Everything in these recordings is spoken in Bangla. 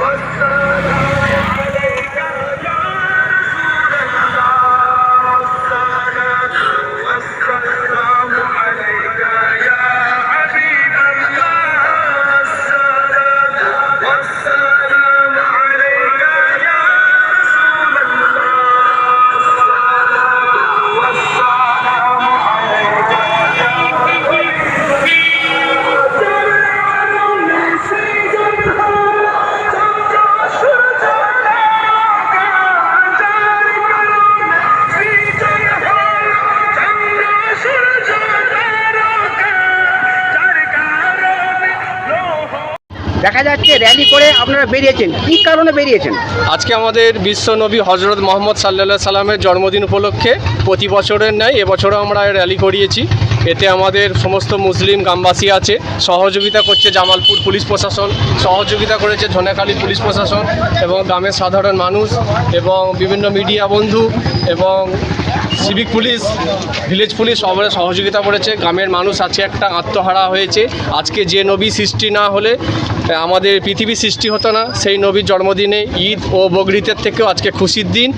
Pakistan! দেখা যাচ্ছে র্যালি করে আপনারা বেরিয়েছেন। কি কারণে বেরিয়েছেন? আজকে আমাদের বিশ্ব নবী হজরত মোহাম্মদ সাল্লা সাল্লামের জন্মদিন উপলক্ষে প্রতি বছরের ন্যায় এবছরও আমরা র্যালি করিয়েছি। এতে আমাদের সমস্ত মুসলিম গ্রামবাসী আছে। সহযোগিতা করছে জামালপুর পুলিশ প্রশাসন, সহযোগিতা করেছে ধনেখালী পুলিশ প্রশাসন এবং গ্রামের সাধারণ মানুষ এবং বিভিন্ন মিডিয়া বন্ধু এবং সিভিক পুলিশ, ভিলেজ পুলিশ সবাই সহযোগিতা করেছে। গ্রামের মানুষ আছে একটা, আত্মহারা হয়েছে। আজকে যে নবী সৃষ্টি না হলে আমাদের পৃথিবী সৃষ্টি হতো না। সেই নবীর জন্মদিনে ঈদ ও বগরিতের থেকেও আজকে খুশির দিন।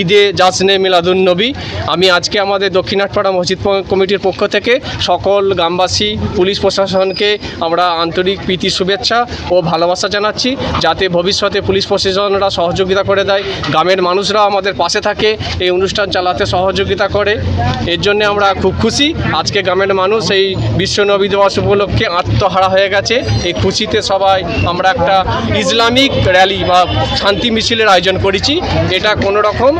ঈদে জাসনে মিলাদুন নবী। আমি আজকে আমাদের দক্ষিণাটপাড়া মসজিদ কমিটির পক্ষ থেকে সকল গ্রামবাসী, পুলিশ প্রশাসনকে আমরা আন্তরিক প্রীতি, শুভেচ্ছা ও ভালোবাসা জানাচ্ছি। যাতে ভবিষ্যতে পুলিশ প্রশাসনরা সহযোগিতা করে দেয়। গ্রামের মানুষরা আমাদের পাশে থাকে। এই অনুষ্ঠান চালাতে সহযোগিতা করে। এর জন্য আমরা খুব খুশি। আজকে গ্রামের মানুষ এই বিশ্ব নবী দিবস উপলক্ষে আত্মহারা হয়ে গেছে। এই খুশিতে সবাই আমরা একটা ইসলামিক র্যালি বা শান্তি মিছিলের আয়োজন করেছি। এটা কোনো রকম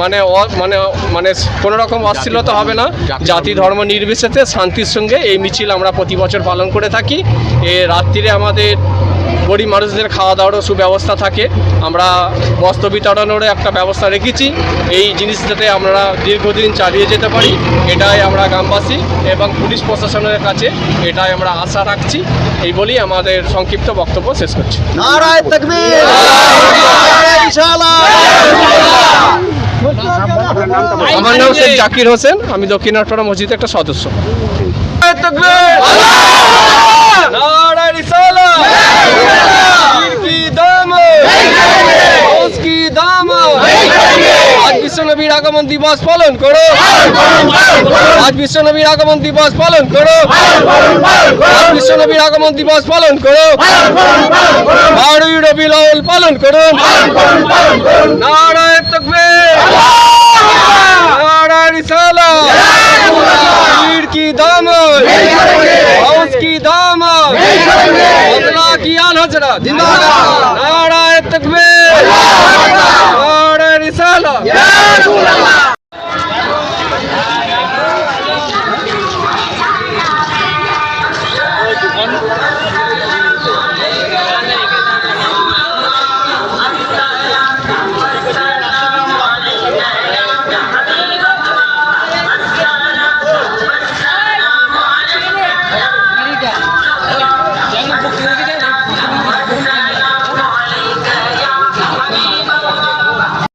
মানে মানে মানে কোনো রকম অশ্লীলতা হবে না। জাতি ধর্ম নির্বিশেষে শান্তির সঙ্গে এই মিছিল আমরা প্রতি বছর পালন করে থাকি। এ রাত্রিরে আমাদের গরিব মানুষদের খাওয়া দাওয়ারও সুব্যবস্থা থাকে। আমরা বস্ত্র বিতরণেরও একটা ব্যবস্থা রেখেছি। এই জিনিসটাতে আমরা দীর্ঘদিন চালিয়ে যেতে পারি। এটাই আমরা গ্রামবাসী এবং পুলিশ প্রশাসনের কাছে এটাই আমরা আশা রাখছি। এই বলেই আমাদের সংক্ষিপ্ত বক্তব্য শেষ করছি। আমার নাম শেখ জাকির হোসেন। আমি দক্ষিণাটপাড়া মসজিদের একটা সদস্য নারায় রিসালাত কি দাম কি দাম আজ বিশ্ব নবীর আগমন দিবস পালন করো। আজ বিশ্ব নবীর আগমন দিবস পালন করো। আজ বিশ্ব নবীর আগমন দিবস পালন করো। বারোই রবি পালন করুন নারায় তকবীর। নারায় রিসালাত পীর কি দাম হাউস কি দাম কি আল হজরা জিন্দাবাদ।